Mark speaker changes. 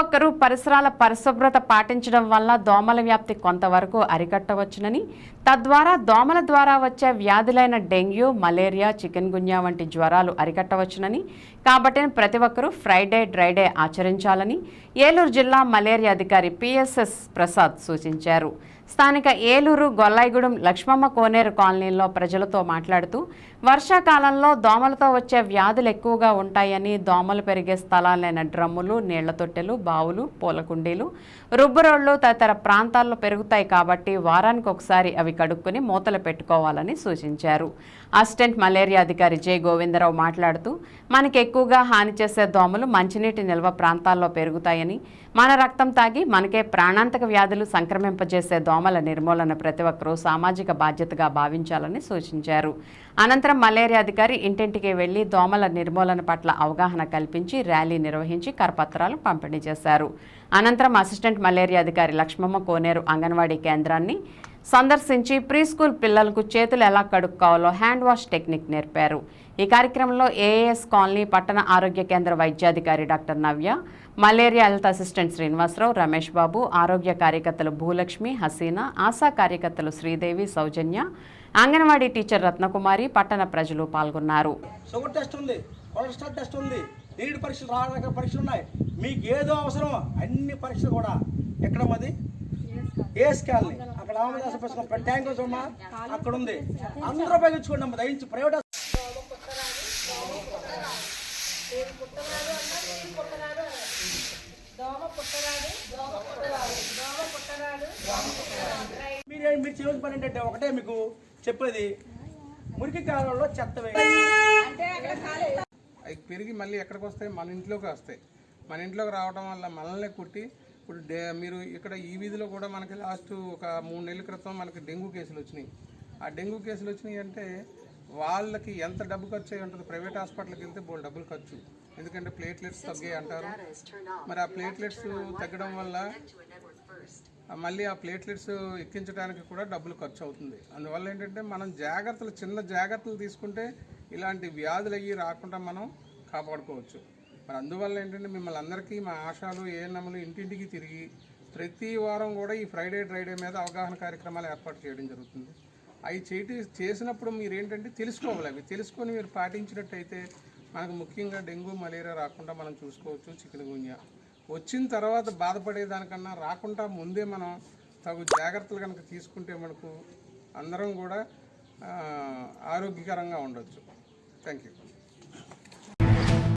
Speaker 1: ఒక్కరూ పరిసరాల పరిశుభ్రత పాటించడం వల్ల దోమల వ్యాప్తి కొంతవరకు అరికట్టవచ్చునని తద్వారా దోమల ద్వారా వచ్చే వ్యాధులైన డెంగ్యూ మలేరియా చికెన్ గున్యా వంటి జ్వరాలు అరికట్టవచ్చునని కాబట్టి ప్రతి ఒక్కరూ ఫ్రైడే డ్రైడే ఆచరించాలని ఏలూరు జిల్లా మలేరియా అధికారి పిఎస్ఎస్ ప్రసాద్ సూచించారు. స్థానిక ఏలూరు గొల్లాయిగూడెం లక్ష్మమ్మ కోనేరు కాలనీలో ప్రజలతో మాట్లాడుతూ వర్షాకాలంలో దోమలతో వచ్చే వ్యాధులు ఎక్కువగా ఉంటాయని దోమలు పెరిగే స్థలాలైన డ్రమ్ములు నీళ్ళ తొట్టెలు బావులు పూల కుండీలు రుబ్బురోళ్ళు తదితర ప్రాంతాల్లో పెరుగుతాయి కాబట్టి వారానికి ఒకసారి అవి కడుక్కుని మూతలు పెట్టుకోవాలని సూచించారు. అసిస్టెంట్ మలేరియా అధికారి జె. గోవిందరావు మాట్లాడుతూ మనకి ఎక్కువగా హాని చేసే దోమలు మంచినీటి నిల్వ ప్రాంతాల్లో పెరుగుతాయని మన రక్తం తాగి మనకే ప్రాణాంతక వ్యాధులు సంక్రమింపజేసే దోమల నిర్మూలన ప్రతి ఒక్కరూ సామాజిక బాధ్యతగా భావించాలని సూచించారు. అనంతరం మలేరియా అధికారి ఇంటింటికి వెళ్ళి దోమల నిర్మూలన పట్ల అవగాహన కల్పించి ర్యాలీ నిర్వహించి కరపత్రాలు పంపిణీ చేశారు. అనంతరం అసిస్టెంట్ మలేరియా అధికారి లక్ష్మమ్మ కోనేరు అంగన్వాడీ కేంద్రాన్ని సందర్శించి ప్రీ స్కూల్ పిల్లలకు చేతులు ఎలా కడుక్కోవాలో హ్యాండ్ వాష్ టెక్నిక్ నేర్పారు. ఈ కార్యక్రమంలో ఏఏఎస్ కాలనీ పట్టణ ఆరోగ్య కేంద్ర వైద్యాధికారి doctor Navya malaria health assistant Srinivasarao Ramesh Babu ఆరోగ్య కార్యకర్తలు భూలక్ష్మి హసీనా ఆశా కార్యకర్తలు శ్రీదేవి సౌజన్య అంగన్వాడీ టీచర్ రత్నకుమారి పట్టణ ప్రజలు పాల్గొన్నారు.
Speaker 2: షుగర్ టెస్ట్ ఉంది కొలెస్ట్రాల్ టెస్ట్ ఉంది నీటి పరీక్షలు రావడానికి పరీక్షలు ఉన్నాయి. మీకు ఏదో అవసరం అన్ని పరీక్షలు కూడా. ఎక్కడ మాది? ఏ స్కాన్ అక్కడ ఆమదాస పుస్తకం ట్యాంక్ చూడమ్మా అక్కడ ఉంది అందరూ ఉపయోగించుకోండి అమ్మ దయించి ప్రైవేట్ మీరు మీరు చేయవలసిన పని ఏంటంటే ఒకటే మీకు చెప్పేది. మురికి కాలంలో చెత్త వేయాలి
Speaker 3: అవి పెరిగి మళ్ళీ ఎక్కడికి వస్తాయి? మన ఇంట్లోకి వస్తాయి. మన ఇంట్లోకి రావడం వల్ల మనల్ని కుట్టి ఇప్పుడు డే మీరు ఇక్కడ ఈ వీధిలో కూడా మనకి లాస్ట్ ఒక మూడు నెలల క్రితం మనకి డెంగ్యూ కేసులు వచ్చినాయి. ఆ డెంగ్యూ కేసులు వచ్చినాయి అంటే వాళ్ళకి ఎంత డబ్బు ఖర్చు అయి ఉంటుంది? ప్రైవేట్ హాస్పిటల్కి వెళ్తే బోల్ డబ్బులు ఖర్చు. ఎందుకంటే ప్లేట్లెట్స్ తగ్గాయి అంటారు. మరి ఆ ప్లేట్లెట్స్ తగ్గడం వల్ల మళ్ళీ ఆ ప్లేట్లెట్స్ ఎక్కించడానికి కూడా డబ్బులు ఖర్చు అవుతుంది. అందువల్ల ఏంటంటే మనం జాగ్రత్తలు చిన్న జాగ్రత్తలు తీసుకుంటే ఇలాంటి వ్యాధులు అయ్యి రాకుండా మనం కాపాడుకోవచ్చు. మరి అందువల్ల ఏంటంటే మిమ్మల్ని అందరికీ మా ఆశాలు ఏఎన్ఎంలు ఇంటింటికి తిరిగి ప్రతి వారం కూడా ఈ ఫ్రైడే డ్రైడే మీద అవగాహన కార్యక్రమాలు ఏర్పాటు చేయడం జరుగుతుంది. అవి చేయటి చేసినప్పుడు మీరు ఏంటంటే తెలుసుకోవాలి అవి. తెలుసుకొని మీరు పాటించినట్టయితే మనకు ముఖ్యంగా డెంగ్యూ మలేరియా రాకుండా మనం చూసుకోవచ్చు చికెన్ గున్యా వచ్చిన తర్వాత బాధపడేదానికన్నా రాకుండా ముందే మనం తగు జాగ్రత్తలు కనుక తీసుకుంటే మనకు అందరం కూడా ఆరోగ్యకరంగా ఉండొచ్చు. Thank you.